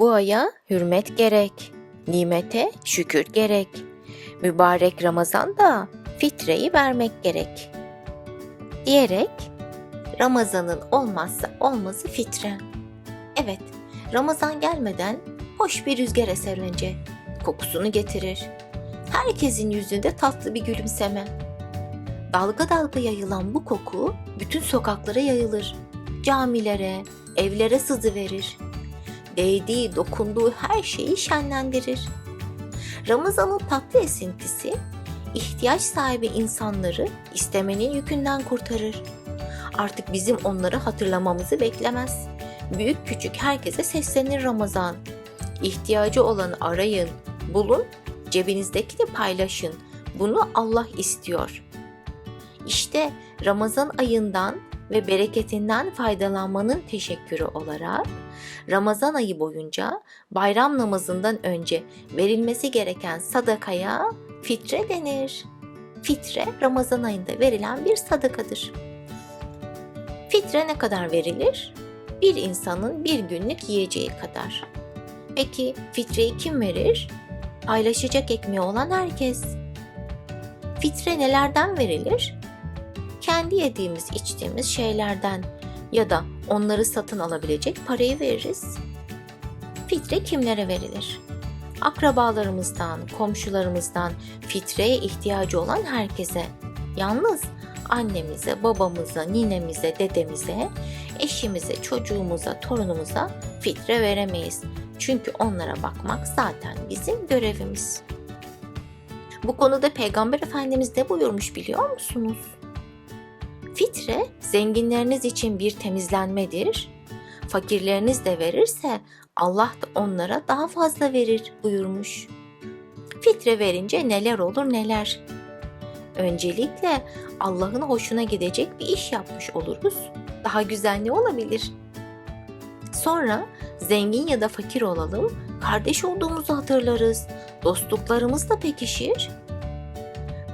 Duaya hürmet gerek, nimete şükür gerek. Mübarek Ramazan'da fitreyi vermek gerek. Diyerek Ramazan'ın olmazsa olmazı fitre. Evet, Ramazan gelmeden hoş bir rüzgar eser önce. Kokusunu getirir. Herkesin yüzünde tatlı bir gülümseme. Dalga dalga yayılan bu koku bütün sokaklara yayılır. Camilere, evlere sızı verir. Değdiği, dokunduğu her şeyi şenlendirir. Ramazan'ın tatlı esintisi ihtiyaç sahibi insanları istemenin yükünden kurtarır. Artık bizim onları hatırlamamızı beklemez. Büyük küçük herkese seslenir Ramazan. İhtiyacı olanı arayın, bulun, cebinizdekini paylaşın. Bunu Allah istiyor. İşte Ramazan ayından ve bereketinden faydalanmanın teşekkürü olarak Ramazan ayı boyunca bayram namazından önce verilmesi gereken sadakaya fitre denir. Fitre Ramazan ayında verilen bir sadakadır. Fitre ne kadar verilir? Bir insanın bir günlük yiyeceği kadar. Peki fitreyi kim verir? Paylaşacak ekmeği olan herkes. Fitre nelerden verilir? Kendi yediğimiz, içtiğimiz şeylerden ya da onları satın alabilecek parayı veririz. Fitre kimlere verilir? Akrabalarımızdan, komşularımızdan fitreye ihtiyacı olan herkese. Yalnız annemize, babamıza, ninemize, dedemize, eşimize, çocuğumuza, torunumuza fitre veremeyiz. Çünkü onlara bakmak zaten bizim görevimiz. Bu konuda Peygamber Efendimiz ne buyurmuş biliyor musunuz? Fitre zenginleriniz için bir temizlenmedir. Fakirleriniz de verirse Allah da onlara daha fazla verir buyurmuş. Fitre verince neler olur neler. Öncelikle Allah'ın hoşuna gidecek bir iş yapmış oluruz. Daha güzel ne olabilir? Sonra zengin ya da fakir olalım, kardeş olduğumuzu hatırlarız. Dostluklarımız da pekişir.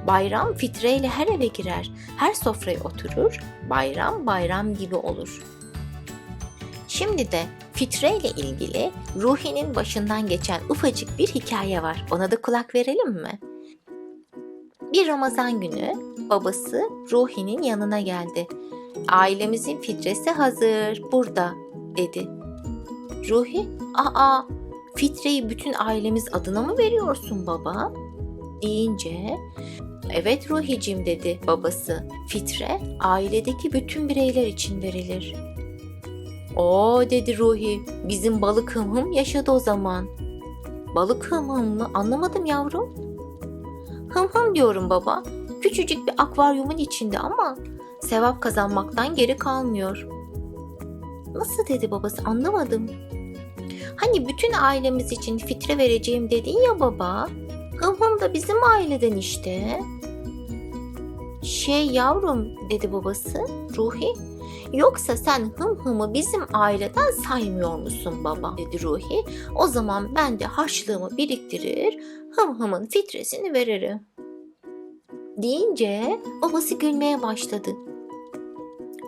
Bayram fitreyle her eve girer, her sofraya oturur, bayram bayram gibi olur. Şimdi de fitre ile ilgili Ruhi'nin başından geçen ufacık bir hikaye var. Ona da kulak verelim mi? Bir Ramazan günü babası Ruhi'nin yanına geldi. Ailemizin fitresi hazır, burada dedi. Ruhi, aa fitreyi bütün ailemiz adına mı veriyorsun baba? deyince Evet Ruhicim dedi babası. Fitre ailedeki bütün bireyler için verilir. O dedi Ruhi. Bizim balık hım hım yaşadı o zaman. Balık hım hım mı? Anlamadım yavrum. Hım hım diyorum baba. Küçücük bir akvaryumun içinde ama sevap kazanmaktan geri kalmıyor. Nasıl dedi babası anlamadım. Hani bütün ailemiz için fitre vereceğim dedin ya baba. Hım hım da bizim aileden işte. Şey yavrum dedi babası Ruhi. Yoksa sen hım hımı bizim aileden saymıyor musun baba dedi Ruhi. O zaman ben de harçlığımı biriktirir hım hımın fitresini veririm. Deyince babası gülmeye başladı.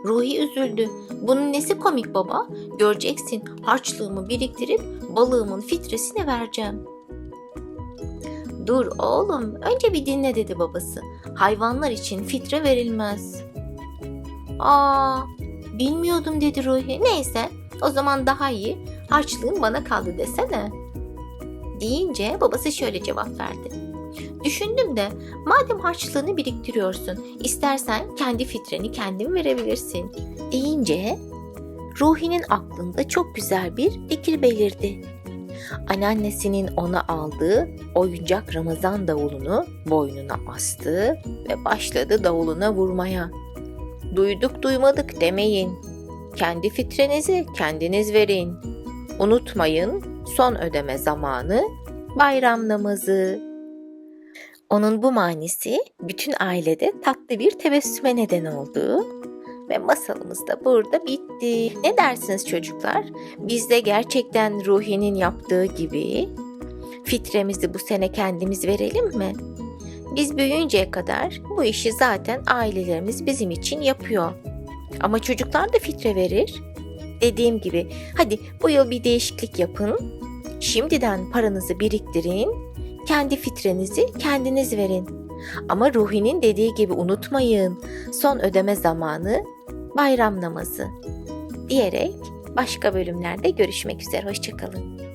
Ruhi üzüldü. Bunun nesi komik baba? Göreceksin harçlığımı biriktirip balığımın fitresini vereceğim. Dur oğlum, önce bir dinle dedi babası. Hayvanlar için fitre verilmez. Aa, bilmiyordum dedi Ruhi. Neyse, o zaman daha iyi. Harçlığın bana kaldı desene. Deyince babası şöyle cevap verdi. Düşündüm de madem harçlığını biriktiriyorsun, istersen kendi fitreni kendin verebilirsin. Deyince Ruhi'nin aklında çok güzel bir fikir belirdi anneannesinin ona aldığı oyuncak Ramazan davulunu boynuna astı ve başladı davuluna vurmaya. Duyduk duymadık demeyin. Kendi fitrenizi kendiniz verin. Unutmayın son ödeme zamanı bayram namazı. Onun bu manisi bütün ailede tatlı bir tebessüme neden oldu ve masalımız da burada bitti. Ne dersiniz çocuklar? Biz de gerçekten Ruhi'nin yaptığı gibi fitremizi bu sene kendimiz verelim mi? Biz büyüyünceye kadar bu işi zaten ailelerimiz bizim için yapıyor. Ama çocuklar da fitre verir. Dediğim gibi hadi bu yıl bir değişiklik yapın. Şimdiden paranızı biriktirin, kendi fitrenizi kendiniz verin. Ama Ruhi'nin dediği gibi unutmayın, son ödeme zamanı bayram namazı diyerek başka bölümlerde görüşmek üzere. Hoşçakalın.